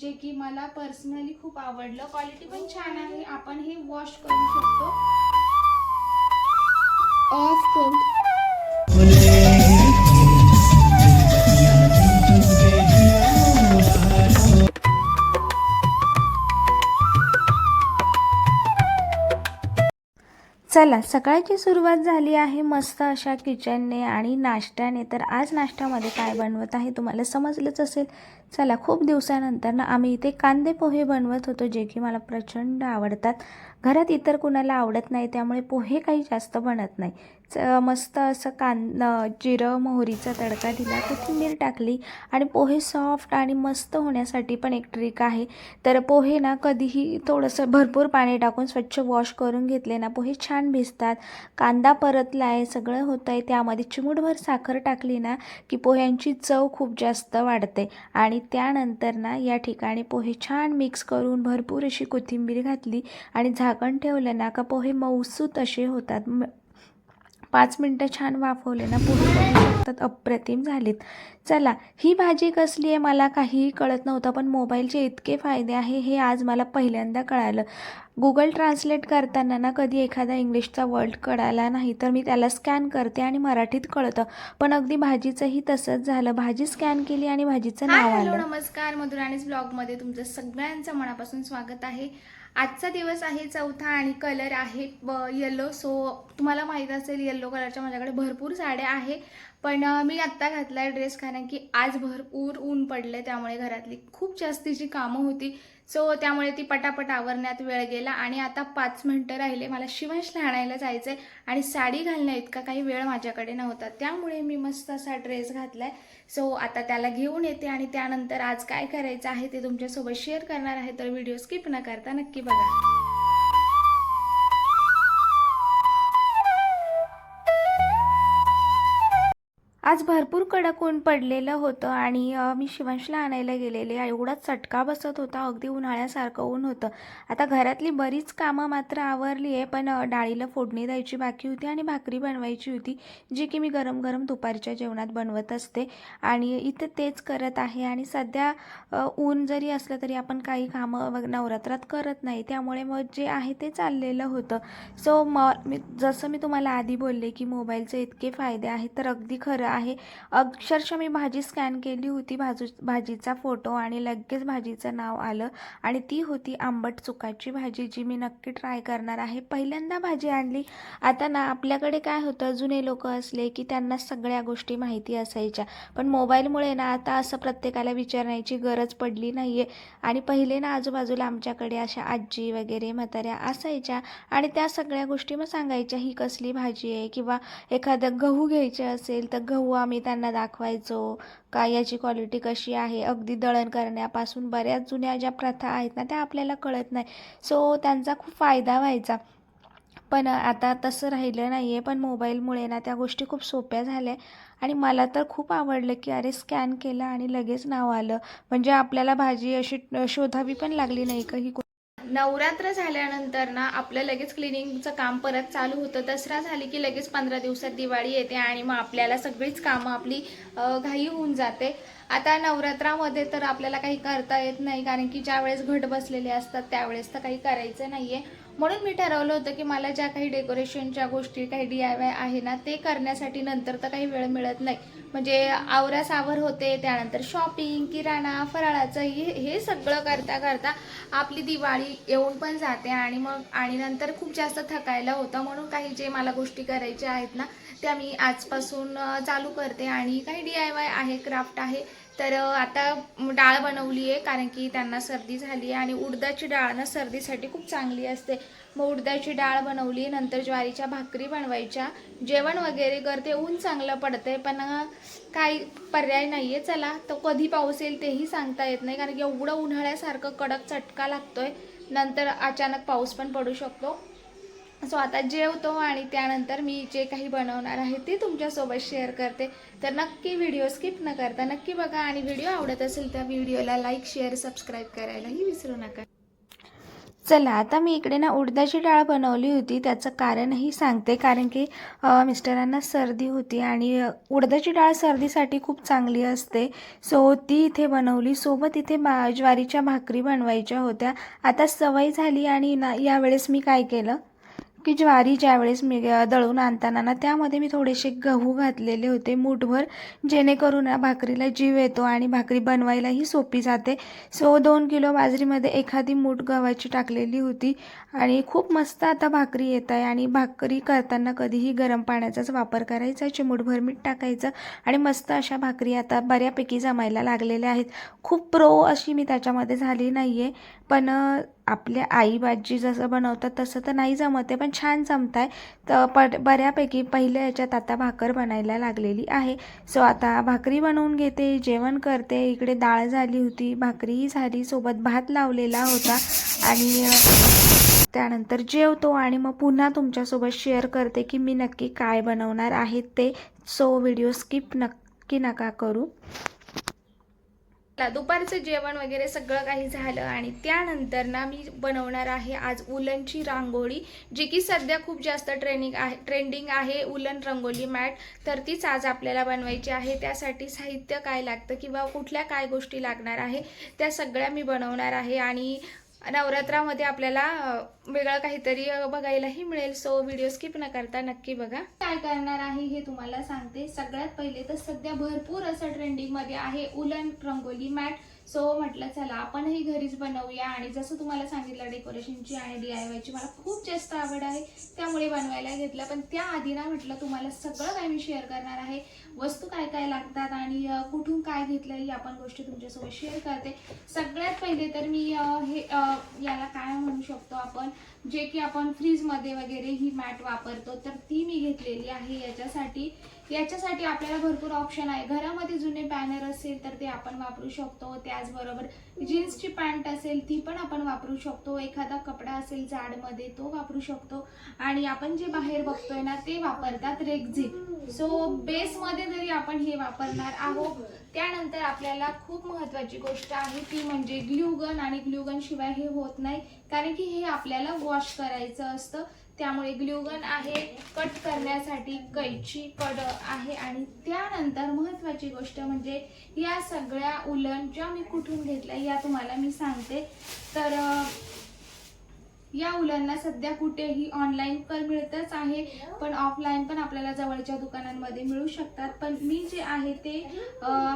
जे की मला पर्सनली खूप आवडलं. क्वालिटी पण छान आहे. आपण हे वॉश करू शकतो. ऑफ चला सकाळची सुरुवात झाली आहे मस्त अशा किचनने आणि नाश्त्याने. तर आज नाश्त्यामध्ये काय बनवत आहे? तुम्हाला समजलंच असेल. चला खूप दिवसानंतर ना आम्ही इथे कांदे पोहे बनवत होतो जे की मला प्रचंड आवडतात. घरात इतर कुणाला आवडत नाही त्यामुळे पोहे काही जास्त बनत नाही. च मस्त असं कांद जिरं मोहरीचा तडका दिला कोथिंबीर टाकली आणि पोहे सॉफ्ट आणि मस्त होण्यासाठी पण एक ट्रिक आहे. तर पोहे ना कधीही थोडंसं भरपूर पाणी टाकून स्वच्छ वॉश करून घेतले ना पोहे छान भिजतात. कांदा परतला आहे सगळं होतं आहे त्यामध्ये चिमूटभर साखर टाकली ना की पोह्यांची चव खूप जास्त वाढते. आणि त्यानंतर ना या ठिकाणी पोहे छान मिक्स करून भरपूर अशी कोथिंबीर घातली आणि झाकण ठेवलं ना का पोहे मऊसूत असे होतात. पाच मिनटं छान वाफवले ना पोहे बघू शकतात अप्रतिम झालीत. चला ही भाजी कसली आहे मला काहीही कळत नव्हतं पण मोबाईलचे इतके फायदे आहे हे आज मला पहिल्यांदा कळालं. गुगल ट्रान्सलेट करताना ना कधी एखादा इंग्लिशचा वर्ड कळाला नाही तर मी त्याला स्कॅन करते आणि मराठीत कळतं. पण अगदी भाजीचंही तसंच झालं. भाजी स्कॅन केली आणि भाजीचं नाव आलं. नमस्कार. मधुराणीज ब्लॉगमध्ये तुमचं सगळ्यांचं मनापासून स्वागत आहे. आजचा दिवस आहे चौथा आणि कलर आहे येलो सो तुम्हाला माहीत असेल येल्लो कलरच्या माझ्याकडे भरपूर साड्या आहे. पण मी आत्ता घातला आहे ड्रेस कारण की आज भरपूर ऊन पडले त्यामुळे घरातली खूप जास्तीची कामं होती. सो त्यामुळे ती पटापट आवरण्यात वेळ गेला. आणि आता पाच मिनटं राहिले मला शिवंशला आणायला जायचं आहे आणि साडी घालण्या इतका काही वेळ माझ्याकडे नव्हता. त्यामुळे मी मस्त असा ड्रेस घातला आहे सो आता त्याला घेऊन येते आणि त्यानंतर आज काय करायचं आहे ते तुमच्यासोबत शेअर करणार आहे तर व्हिडिओ स्किप न करता नक्की बघा. आज भरपूर कडक ऊन पडलेलं होतं आणि मी शिवांशला आणायला गेलेले. एवढा चटका बसत होता अगदी उन्हाळ्यासारखं ऊन होतं. आता घरातली बरीच कामं मात्र आवरली आहे पण डाळीला फोडणी द्यायची बाकी होती आणि भाकरी बनवायची होती जी की मी गरम गरम दुपारच्या जेवणात बनवत असते. आणि इथं तेच करत आहे आणि सध्या ऊन जरी असलं तरी आपण काही कामं नवरात्रात करत नाही. त्यामुळे मग जे आहे ते चाललेलं होतं. सो म मी जसं मी तुम्हाला आधी बोलले की मोबाईलचे इतके फायदे आहेत तर अगदी खरं आहे. अक्षरशः मी भाजी स्कॅन केली होती भाजू भाजीचा फोटो आणि लगेच भाजीचं नाव आलं आणि ती होती आंबट चुकाची भाजी जी मी नक्की ट्राय करणार आहे. पहिल्यांदा भाजी आणली. आता ना आपल्याकडे काय होतं जुने लोक असले की त्यांना सगळ्या गोष्टी माहिती असायच्या. पण मोबाईलमुळे ना आता असं प्रत्येकाला विचारण्याची गरज पडली नाही आहे आणि पहिले ना आजूबाजूला आमच्याकडे अशा आजी वगैरे म्हाताऱ्या असायच्या आणि त्या सगळ्या गोष्टी मग सांगायच्या ही कसली भाजी आहे? किंवा एखादं गहू घ्यायचे असेल तर गहू आम्ही त्यांना दाखवायचो. का याची क्वालिटी कशी आहे? अगदी दळण करण्यापासून बऱ्याच जुन्या ज्या प्रथा आहेत ना त्या आपल्याला कळत नाही. सो त्यांचा खूप फायदा व्हायचा. पण आता तसं राहिलं नाही आहे पण मोबाईलमुळे ना त्या गोष्टी खूप सोप्या झाल्या. आणि मला तर खूप आवडलं की अरे स्कॅन केलं आणि लगेच नाव आलं. म्हणजे आपल्याला भाजी अशी शोधावी पण लागली नाही का ही नवरात्र झाल्यानंतर ना आपलं लगेच क्लिनिंगचं काम परत चालू होतं. दसरा झाली की लगेच पंधरा दिवसात दिवाळी येते आणि मग आपल्याला सगळीच कामं आपली घाई होऊन जाते. आता नवरात्रामध्ये तर आपल्याला काही करता येत नाही कारण की ज्या वेळेस घट बसलेले असतात त्यावेळेस तर काही करायचं नाही आहे म्हणून मी ठरवलं होतं की मला ज्या काही डेकोरेशनच्या गोष्टी काही डी आय वाय आहे ना ते करण्यासाठी नंतर तर काही वेळ मिळत नाही. म्हणजे आवरासावर होते त्यानंतर शॉपिंग किराणा फराळाचं हे हे सगळं करता करता आपली दिवाळी येऊन पण जाते आणि मग आणि नंतर खूप जास्त थकायला होतं म्हणून काही जे मला गोष्टी करायच्या आहेत ना त्या मी आजपासून चालू करते आणि काही डी आय वाय आहे क्राफ्ट आहे. तर आता डाळ बनवली आहे कारण की त्यांना सर्दी झाली आहे आणि उडदाची डाळ ना सर्दीसाठी खूप चांगली असते. मग उडदाची डाळ बनवली नंतर ज्वारीच्या भाकरी बनवायच्या. जेवण वगैरे करते ऊन चांगलं पडतंय पण काही पर्याय नाही आहे चला तर कधी पाऊस येईल तेही सांगता येत नाही कारण की एवढं उन्हाळ्यासारखं कडक चटका लागतोय. नंतर अचानक पाऊस पण पडू शकतो. सो आता जेवतो आणि त्यानंतर मी जे काही बनवणार आहे ते तुमच्यासोबत शेअर करते. तर नक्की व्हिडिओ स्किप न करता नक्की बघा आणि व्हिडिओ आवडत असेल तर व्हिडिओला लाईक शेअर सबस्क्राईब करायलाही विसरू नका. चला आता मी इकडे ना उडदाची डाळ बनवली होती. त्याचं कारणही सांगते कारण की मिस्टरांना सर्दी होती आणि उडदाची डाळ सर्दीसाठी खूप चांगली असते. सो ती इथे बनवली. सोबत इथे बा ज्वारीच्या भाकरी बनवायच्या होत्या. आता सवय झाली आणि ना यावेळेस मी काय केलं? की ज्वारी ज्यावेळेस मी दळून आणताना ना त्यामध्ये मी थोडेसे गहू घातलेले होते मूठभर जेणेकरून ना भाकरीला जीव येतो आणि भाकरी बनवायलाही सोपी जाते. सो दोन किलो बाजरीमध्ये एखादी मूठ गव्हाची टाकलेली होती आणि खूप मस्त आता भाकरी येत आहे आणि भाकरी करताना कधीही गरम पाण्याचाच वापर करायचा चिमूटभर मीठ टाकायचं आणि मस्त अशा भाकरी आता बऱ्यापैकी जमायला लागलेल्या आहेत. खूप प्रो अशी मी त्याच्यामध्ये झाली नाही आहे पण आपल्या आई बाजी जसं बनवतात तसं तर नाही जमत आहे पण छान जमत आहे तर पण बऱ्यापैकी पहिल्या याच्यात आता भाकर बनायला लागलेली आहे. सो आता भाकरी बनवून घेते जेवण करते. इकडे डाळ झाली होती भाकरीही झाली सोबत भात लावलेला होता. आणि त्यानंतर जेवतो आणि मग पुन्हा तुमच्यासोबत शेअर करते की मी नक्की काय बनवणार आहे ते. सो व्हिडिओ स्किप नक्की नका करू. दुपारचं जेवण वगैरे सगळं काही झालं आणि त्यानंतर ना मी बनवणार आहे आज उलनची रांगोळी जी की सध्या खूप जास्त ट्रेनिंग आहे ट्रेंडिंग आहे उलन रंगोली मॅट. तर तीच आज आपल्याला बनवायची आहे. त्यासाठी साहित्य काय लागतं किंवा कुठल्या काय गोष्टी लागणार आहे त्या सगळ्या मी बनवणार आहे. आणि नवरात्रामध्ये आपल्याला वेगळं काहीतरी बघायलाही मिळेल. सो व्हिडिओ स्किप न करता नक्की बघा. काय करणार आहे हे तुम्हाला सांगते. सगळ्यात पहिले तर सध्या भरपूर असं ट्रेंडिंगमध्ये आहे उलन रंगोली मॅट सो म्हटलं चला आपणही घरीच बनवूया. आणि जसं तुम्हाला सांगितलं डेकोरेशनची आणि डी आय वायची मला खूप जास्त आवड आहे त्यामुळे बनवायला घेतलं. पण त्याआधी ना म्हटलं तुम्हाला सगळं काय मी शेअर करणार आहे. वस्तू काय काय लागतात आणि कुठून काय घेतलं ही आपण गोष्टी तुमच्यासोबत शेअर करते. सगळ्यात पहिले तर मी हे याला काय म्हणू शकतो आपण? जे की आपण फ्रीजमध्ये वगैरे ही मॅट वापरतो तर ती मी घेतलेली आहे याच्यासाठी. याच्यासाठी आपल्याला भरपूर ऑप्शन आहे. घरामध्ये जुने बॅनर असेल तर ते आपण वापरू शकतो. त्याचबरोबर जीन्सची पॅन्ट असेल ती पण आपण वापरू शकतो. एखादा कपडा असेल जाडमध्ये तो वापरू शकतो. आणि आपण जे बाहेर बघतोय ना ते वापरतात रेक्झिट सो बेसमध्ये जरी आपण हे वापरणार आहोत त्यानंतर आपल्याला खूप महत्वाची गोष्ट आहे ती म्हणजे ग्ल्यूगन आणि ग्ल्यूगन शिवाय हे होत नाही कारण की हे आपल्याला वॉश करायचं असतं. त्यामुळे ग्ल्यूगन आहे कट करण्यासाठी कैची कड आहे आणि त्यानंतर महत्वाची गोष्ट म्हणजे या सगळ्या उलन ज्या मी कुठून घेतल्या या तुम्हाला मी सांगते. तर या मुलांना सध्या कुठेही ऑनलाईन पण मिळतच आहे. पण ऑफलाईन पण आपल्याला जवळच्या दुकानांमध्ये मिळू शकतात. पण मी जे आहे ते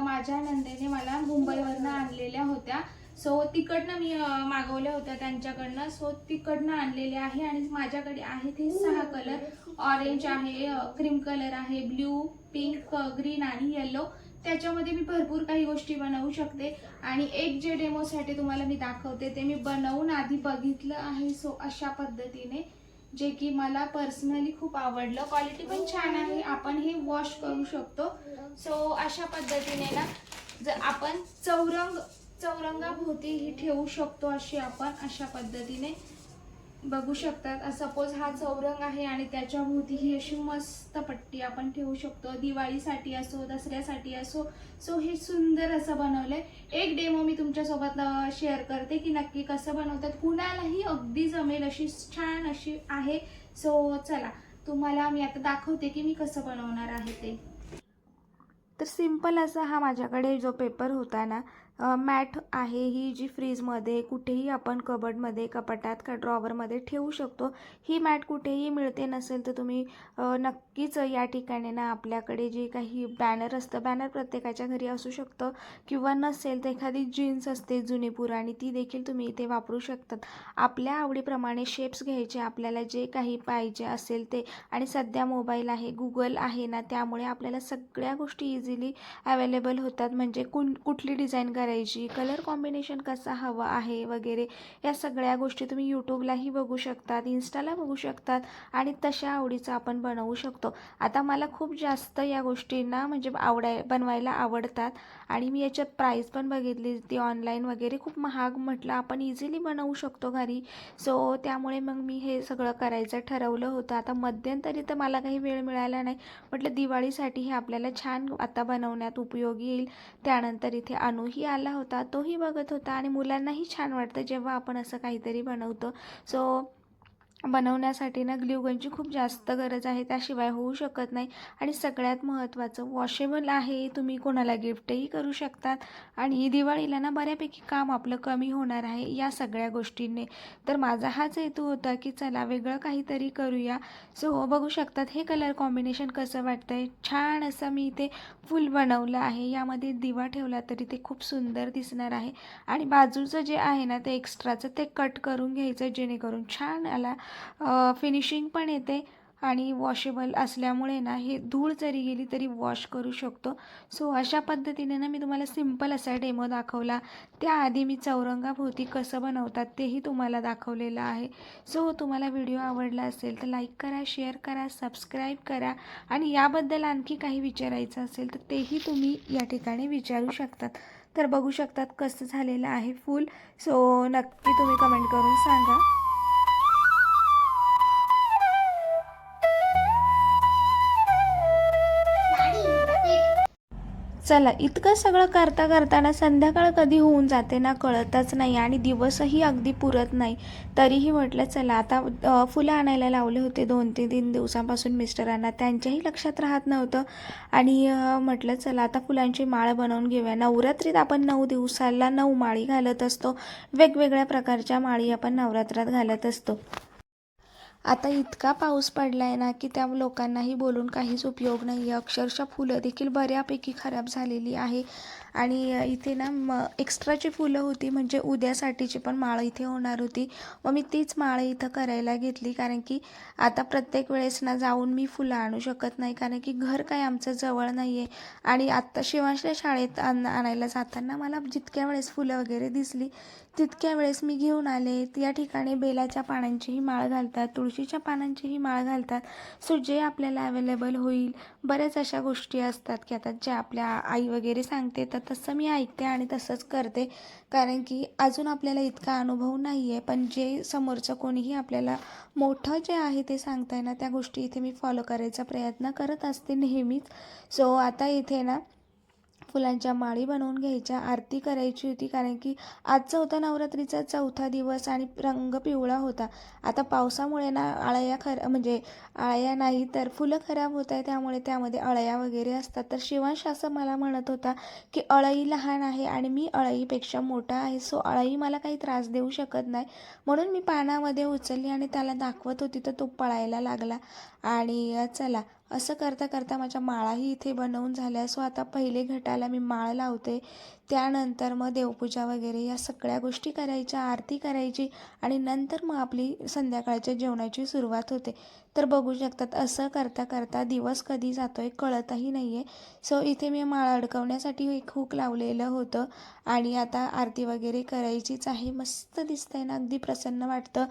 माझ्या नंदेने मला मुंबईवरनं आणलेल्या होत्या. सो तिकडनं मी मागवल्या होत्या त्यांच्याकडनं. सो तिकडनं आणलेले आहे आणि माझ्याकडे आहेत हे सहा कलर ऑरेंज आहे क्रीम कलर आहे ब्ल्यू पिंक ग्रीन आणि येलो त्याच्यामध्ये मी भरपूर काही गोष्टी बनवू शकते. आणि एक जे डेमोसाठी तुम्हाला मी दाखवते ते मी बनवून आधी बघितलं आहे सो अशा पद्धतीने जे की मला पर्सनली खूप आवडलं. क्वालिटी पण छान आहे. आपण हे वॉश करू शकतो. सो अशा पद्धतीने ना जर आपण चौरंग चौरंगाभोवती ही ठेवू शकतो अशी आपण अशा पद्धतीने. बघू शकतात. सपोज हा चौरंग आहे आणि त्याच्या भोवती ही अशी मस्त पट्टी आपण ठेवू शकतो. दिवाळीसाठी असो दसऱ्यासाठी असो. सो हे सुंदर असं बनवलंय. एक डेमो मी तुमच्यासोबत शेअर करते की नक्की कसं बनवतात. कुणालाही अगदी जमेल अशी छान अशी आहे. सो चला. तुम्हाला मी आता दाखवते की मी कसं बनवणार आहे ते. तर सिंपल असा हा माझ्याकडे जो पेपर होता ना मॅट आहे ही जी फ्रीजमध्ये कुठेही आपण कबडमध्ये कपाटात का ड्रॉवरमध्ये ठेवू शकतो ही मॅट कुठेही मिळते नसेल तर तुम्ही नक्कीच या ठिकाणी ना आपल्याकडे जे काही बॅनर असतं बॅनर प्रत्येकाच्या घरी असू शकतं किंवा नसेल तर एखादी जीन्स असते जुनी पुराणी ती देखील तुम्ही इथे वापरू शकतात. आपल्या आवडीप्रमाणे शेप्स घ्यायचे आपल्याला जे काही पाहिजे असेल ते. आणि सध्या मोबाईल आहे गुगल आहे ना त्यामुळे आपल्याला सगळ्या गोष्टी इझिली अवेलेबल होतात. म्हणजे कुण कुठली डिझाईन करायची करायची कलर कॉम्बिनेशन कसा हवा आहे वगैरे या सगळ्या गोष्टी तुम्ही यूट्यूबलाही बघू शकतात इन्स्टाला बघू शकतात आणि तशा आवडीचं आपण बनवू शकतो. आता मला खूप जास्त या गोष्टींना म्हणजे आवडाय बनवायला आवडतात आणि मी याच्यात प्राईस पण बघितली ती ऑनलाईन वगैरे खूप महाग म्हटलं आपण इझिली बनवू शकतो घरी. सो त्यामुळे मग मी हे सगळं करायचं ठरवलं होतं. आता मध्यंतरी तर मला काही वेळ मिळाला नाही. म्हटलं दिवाळीसाठी हे आपल्याला छान आता बनवण्यात उपयोगी येईल. त्यानंतर इथे अणूही आला होता तोही बघत होता आणि मुलांनाही छान वाटतं जेव्हा आपण असं काहीतरी बनवतो. सो बनवण्यासाठी ना ग्ल्यूगनची खूप जास्त गरज आहे. त्याशिवाय होऊ शकत नाही. आणि सगळ्यात महत्त्वाचं वॉशेबल आहे तुम्ही कोणाला गिफ्टही करू शकतात. आणि दिवाळीला ना बऱ्यापैकी काम आपलं कमी होणार आहे या सगळ्या गोष्टींनी. तर माझा हाच हेतू होता की चला वेगळं काहीतरी करूया. सो बघू शकतात हे कलर कॉम्बिनेशन कसं वाटतं आहे छान असं मी इथे फुल बनवलं आहे. यामध्ये दिवा ठेवला तरी ते खूप सुंदर दिसणार आहे. आणि बाजूचं जे आहे ना ते एक्स्ट्राचं ते कट करून घ्यायचं जेणेकरून छान आला फिनिशिंग पण येते आणि वॉशेबल असल्यामुळे ना हे धूळ जरी गेली तरी वॉश करू शकतो. सो अशा पद्धतीने ना मी तुम्हाला सिंपल असा डेमो दाखवला. त्याआधी मी चौरंगाभोवती कसं बनवतात तेही तुम्हाला दाखवलेलं आहे. सो तुम्हाला व्हिडिओ आवडला असेल तर लाईक करा शेअर करा सबस्क्राईब करा आणि याबद्दल आणखी काही विचारायचं असेल तर तेही तुम्ही या ठिकाणी विचारू शकतात. तर बघू शकतात कसं झालेलं आहे फुल. सो नक्की तुम्ही कमेंट करून सांगा. चला इतकं सगळं करता करताना संध्याकाळ कधी होऊन जाते ना कळतच नाही आणि दिवसही अगदी पुरत नाही. तरीही म्हटलं चला आता फुलं आणायला लावले होते दोन ते तीन दिवसांपासून मिस्टरांना. त्यांच्याही लक्षात राहत नव्हतं. आणि म्हटलं चला आता फुलांची माळ बनवून घेऊया. नवरात्रीत आपण नऊ दिवसाला नऊ माळी घालत असतो. वेगवेगळ्या प्रकारच्या माळी आपण नवरात्रात घालत असतो. आता इतका पाऊस पडला आहे ना की त्या लोकांनाही बोलून काहीच उपयोग नाही आहे अक्षरशः फुलं देखील बऱ्यापैकी खराब झालेली आहे. आणि इथे ना म एक्स्ट्राची फुलं होती म्हणजे उद्यासाठीची पण माळ इथे होणार होती. मग मी तीच माळ इथं करायला घेतली कारण की आता प्रत्येक वेळेस ना जाऊन मी फुलं आणू शकत नाही कारण की घर काय आमचं जवळ नाही आहे आणि आत्ता शिवांशल्या शाळेत आण आणायला जाताना मला जितक्या वेळेस फुलं वगैरे दिसली तितक्या वेळेस मी घेऊन आले. या ठिकाणी बेलाच्या पानांचीही माळ घालतात तुळशीच्या पानांचीही माळ घालतात. सो जे आपल्याला अवेलेबल होईल बऱ्याच अशा गोष्टी असतात की आता ज्या आपल्या आई वगैरे सांगते तर तसं मी ऐकते आणि तसंच करते. कारण की अजून आपल्याला इतका अनुभव नाही आहे पण जे समोरचं कोणीही आपल्याला मोठं जे आहे ते सांगताय ना त्या गोष्टी इथे मी फॉलो करायचा प्रयत्न करत असते नेहमीच. सो आता इथे ना फुलांच्या माळी बनवून घ्यायच्या आरती करायची होती कारण की आजचा होता नवरात्रीचा चौथा दिवस आणि रंग पिवळा होता. आता पावसामुळे ना अळया खर म्हणजे अळया नाही तर फुलं खराब होत आहे त्यामुळे त्यामध्ये अळया वगैरे असतात. तर शिवांश असं मला म्हणत होता की अळई लहान आहे आणि मी अळईपेक्षा मोठा आहे सो अळई मला काही त्रास देऊ शकत नाही. म्हणून मी पानामध्ये उचलली आणि त्याला दाखवत होती तर तो पळायला लागला. आणि चला असं करता करता माझ्या माळाही इथे बनवून झाल्या. सो आता पहिले घटाला मी माळ लावते. त्यानंतर मग देवपूजा वगैरे या सगळ्या गोष्टी करायच्या आरती करायची आणि नंतर मग आपली संध्याकाळच्या जेवणाची सुरुवात होते. तर बघू शकतात. असं करता करता दिवस कधी जातो आहे कळतही नाही आहे सो इथे मी माळ अडकवण्यासाठी एक हुक लावलेलं होतं आणि आता आरती वगैरे करायचीच आहे. मस्त दिसतंय ना. अगदी प्रसन्न वाटतं.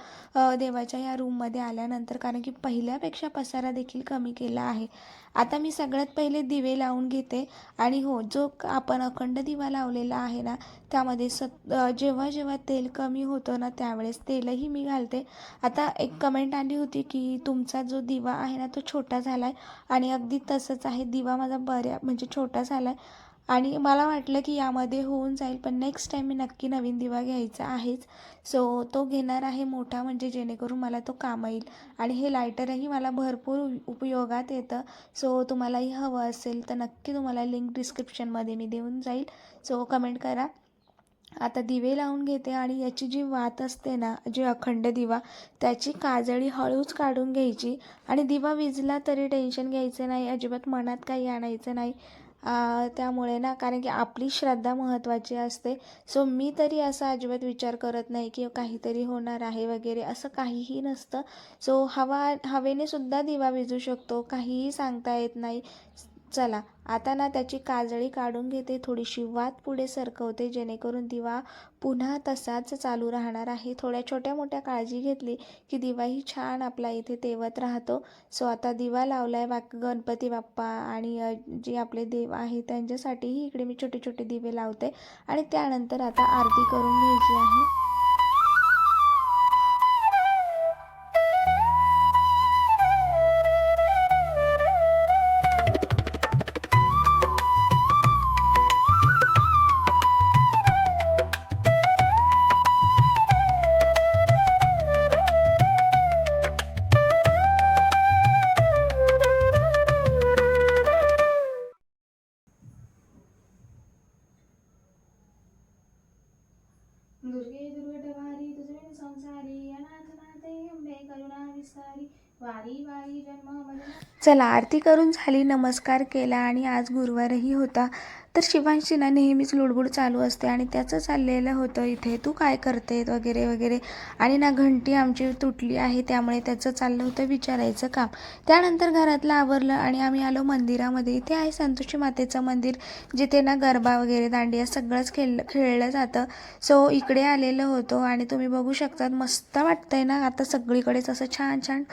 देवाच्या या रूममध्ये आल्यानंतर कारण की पहिल्यापेक्षा पसारा देखील कमी केला आहे. आता मी सगळ्यात पहिले दिवे लावून घेते आणि हो जो आपण अखंड दिवा लावलेला आहे ना त्यामध्ये सत जेव्हा जेव्हा तेल कमी होतं ना त्यावेळेस तेलही मी घालते. आता एक कमेंट आली होती की तुमचं जो दिवा आहे ना तो छोटा झाला आहे आणि अगदी तसंच आहे. दिवा माझा बऱ्या म्हणजे छोटा झाला आहे आणि मला वाटलं की यामध्ये होऊन जाईल पण नेक्स्ट टाईम मी नक्की नवीन दिवा घ्यायचा आहेच. सो तो घेणार आहे मोठा म्हणजे जेणेकरून मला तो कामा येईल आणि हे लायटरही मला भरपूर उपयोगात येतं. सो तुम्हालाही हवं असेल तर नक्की तुम्हाला लिंक डिस्क्रिप्शनमध्ये मी देऊन जाईल. सो कमेंट करा. आता दिवे लावून घेते आणि याची जी वात असते ना जी अखंड दिवा त्याची काजळी हळूच काढून घ्यायची. आणि दिवा विजला तरी टेन्शन घ्यायचं नाही अजिबात मनात काही आणायचं नाही. त्यामुळे ना कारण की आपली श्रद्धा महत्त्वाची असते. सो मी तरी असा अजिबात विचार करत नाही की काहीतरी होणार आहे वगैरे असं काहीही नसतं. सो हवा हवेने सुद्धा दिवा विजू शकतो काहीही सांगता येत नाही. चला. आता ना त्याची काजळी काढून घेते थोडीशी वात पुढे सरकवते जेणेकरून दिवा पुन्हा तसाच चालू राहणार आहे. थोड्या छोट्या मोठ्या काळजी घेतली की दिवाही छान आपला इथे तेवत राहतो. सो आता दिवा लावला आहे बाकी गणपती बाप्पा आणि जे आपले देव आहे त्यांच्यासाठीही इकडे मी छोटे छोटे दिवे लावते. आणि त्यानंतर आता आरती करून घ्यायची आहे. चला आरती करून झाली नमस्कार केला आणि आज गुरुवारही होता. तर शिवांशी ना नेहमीच लुडबुड चालू असते आणि त्याचं चाललेलं होतं इथे. तू काय करते वगैरे वगैरे? आणि ना घंटी आमची तुटली आहे त्यामुळे त्याचं चाललं होतं विचारायचं काम. त्यानंतर घरातलं आवरलं आणि आम्ही आलो मंदिरामध्ये. इथे आहे संतोषी मातेचं मंदिर जिथे ना गरबा वगैरे दांडिया सगळंच खेळ खेळलं जातं. सो इकडे आलेलं होतो आणि तुम्ही बघू शकतात मस्त वाटतंय ना. आता सगळीकडेच असं छान छान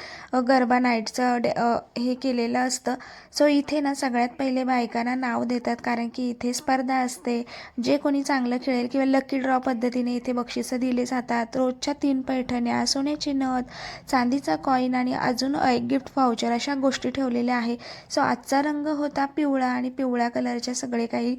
गरबा नाईटचं डे हे केलेलं असतं. सो इथे ना सगळ्यात पहिले बायकांना नाव देतात कारण की इथे स्पर्धा असते. जे कोणी चांगलं खेळेल किंवा लकी ड्रॉ पद्धतीने इथे बक्षिसं दिले जातात रोजच्या तीन पैठण्या सोन्याची नथ चांदीचा कॉईन आणि अजून एक गिफ्ट व्हाउचर अशा गोष्टी ठेवलेल्या आहे. सो आजचा रंग होता पिवळा आणि पिवळ्या कलरच्या सगळे काही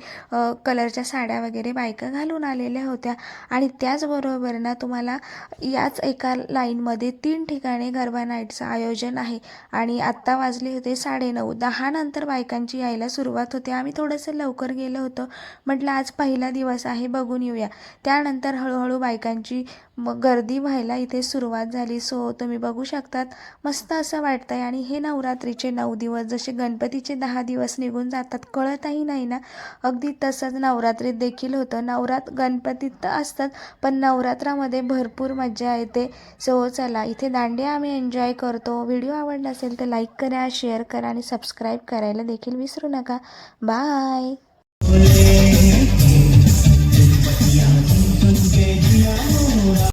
कलरच्या साड्या वगैरे बायका घालून आलेल्या होत्या. आणि त्याचबरोबर ना तुम्हाला याच एका लाईनमध्ये तीन ठिकाणी गरबा नाईटचं आयोजन आहे. आणि आत्ता वाजले होते साडेनऊ. दहा नंतर बायकांची यायला सुरुवात होते. आम्ही थोडंसं लवकर गेलं होतं. म्हटलं आज पहिला दिवस आहे बघून येऊया. त्यानंतर हळूहळू बायकांची मग गर्दी व्हायला इथे सुरुवात झाली. सो तुम्ही बघू शकतात मस्त असं वाटतं आहे आणि हे नवरात्रीचे नऊ दिवस जसे गणपतीचे दहा दिवस निघून जातात कळतही नाही ना? अगदी तसंच नवरात्रीत देखील होतं. नवरात गणपतीत तर असतात पण नवरात्रामध्ये भरपूर मजा येते. सो चला इथे दांडिया आम्ही एन्जॉय करतो. व्हिडिओ आवडला असेल तर लाईक करा शेअर करा आणि सबस्क्राईब करायला देखील विसरू नका. बाय